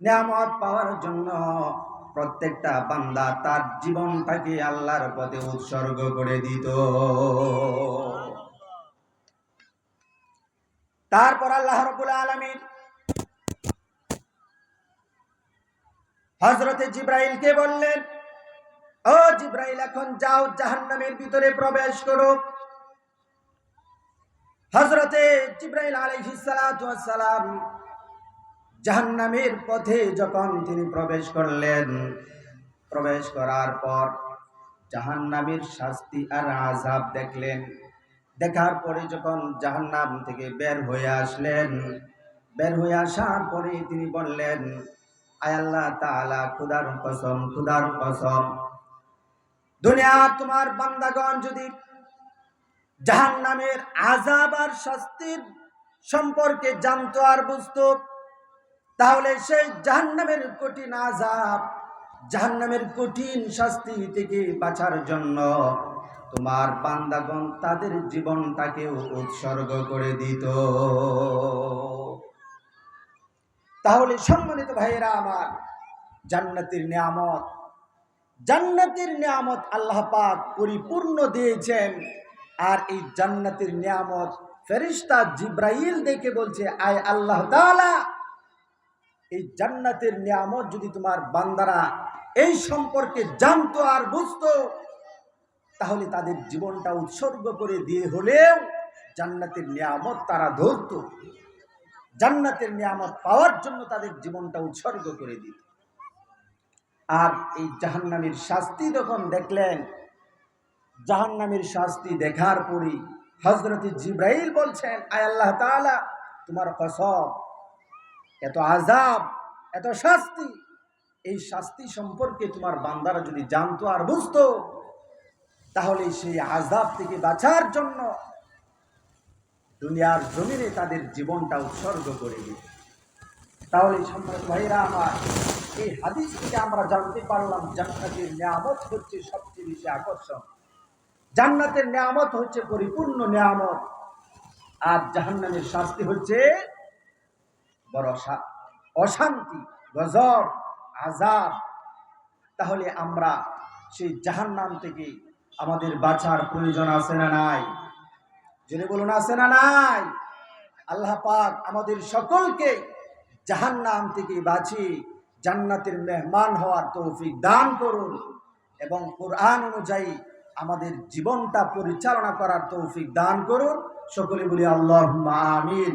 নিয়ামত পাওয়ার জন্য প্রত্যেকটা বান্দা তার জীবনটাকে আল্লাহর পথে উৎসর্গ করে দিত। তারপর আল্লাহ রবুল আলমীর হজরতে জিব্রাইলকে বললেন, ও জিব্রাইল, এখন যাও জাহান্নামের ভিতরে প্রবেশ করো। হজরতে জিব্রাইল আলাইহিসালাম জাহান্নামের পথে যখন তিনি প্রবেশ করলেন, প্রবেশ করার পর জাহান্নামের শাস্তি আর আজাব দেখলেন। দেখার পরে যখন জাহান্নাম থেকে বের হয়ে আসলেন, বের হয়ে আসার পরে তিনি বললেন, আয় আল্লাহ তাআলা, খুদার কসম খুদার কসম, দুনিয়া তোমার বান্দাগণ যদি জাহান নামের আজাব আর শাস্তির সম্পর্কে জানতো আর বুঝতো তাহলে সেই জাহান্নামের কঠিন আজাব জাহান্নামের কঠিন শাস্তি থেকে বাঁচার জন্য তোমার বান্দাগণ তাদের জীবনটাকেও উৎসর্গ করে দিত। তাহলে সম্মানিত ভাইয়েরা আমার, জান্নাতের নিয়ামত জান্নাতের নিয়ামত আল্লাহ পাক পরিপূর্ণ দিয়েছেন। আর এই জান্নাতের নিয়ামত ফেরিস্তা জিব্রাইল দেখে বলছে, আয় আল্লাহ তাআলা এই জান্নাতের নিয়ামত যদি তোমার বান্দারা এই সম্পর্কে জানতো আর বুঝতো, তাহলে তাদের জীবনটা উৎসর্গ করে দিয়ে হলেও জান্নাতের নিয়ামত তারা ধরত। জান্নাতের নিয়ামত পাওয়ার জন্য তাদের জীবনটা উৎসর্গ করে দিত। আর এই জাহান্নামের শাস্তি যখন দেখলেন, জাহান্নামের শাস্তি দেখার পরই হজরত জিব্রাইল বলছেন, আয় আল্লাহ তোমার কসব এত আজাব এত শাস্তি, এই শাস্তি সম্পর্কে তোমার বান্দারা যদি জানতো আর বুঝতো তাহলে সেই আজাব থেকে বাঁচার জন্য দুনিয়ার জমিনে তাদের জীবনটা উৎসর্গ করে দিত। তাহলে সম্রাট ভাইরা আমার, এই হাদিস থেকে আমরা জানতে পারলাম জান্নাতের নিয়ামত হচ্ছে সবচেয়ে বেশি আকর্ষণ। জান্নাতের নিয়ামত হচ্ছে পরিপূর্ণ নিয়ামত, আর জাহান্নামের শাস্তি হচ্ছে বড় অশান্তি, গজব আজাব তাহলে আমরা সেই জাহান্নাম থেকে আমাদের বাঁচার প্রয়োজন আছে না নাই? জেনে বলুন, আছে না নাই? আল্লাহ পাক আমাদের সকলকে জাহান্নাম থেকে বাঁচিয়ে জান্নাতের মেহমান হওয়ার তৌফিক দান করুন এবং কোরআন অনুযায়ী আমাদের জীবনটা পরিচালনা করার তৌফিক দান করুন। সকলে বলি আল্লাহ আমিন।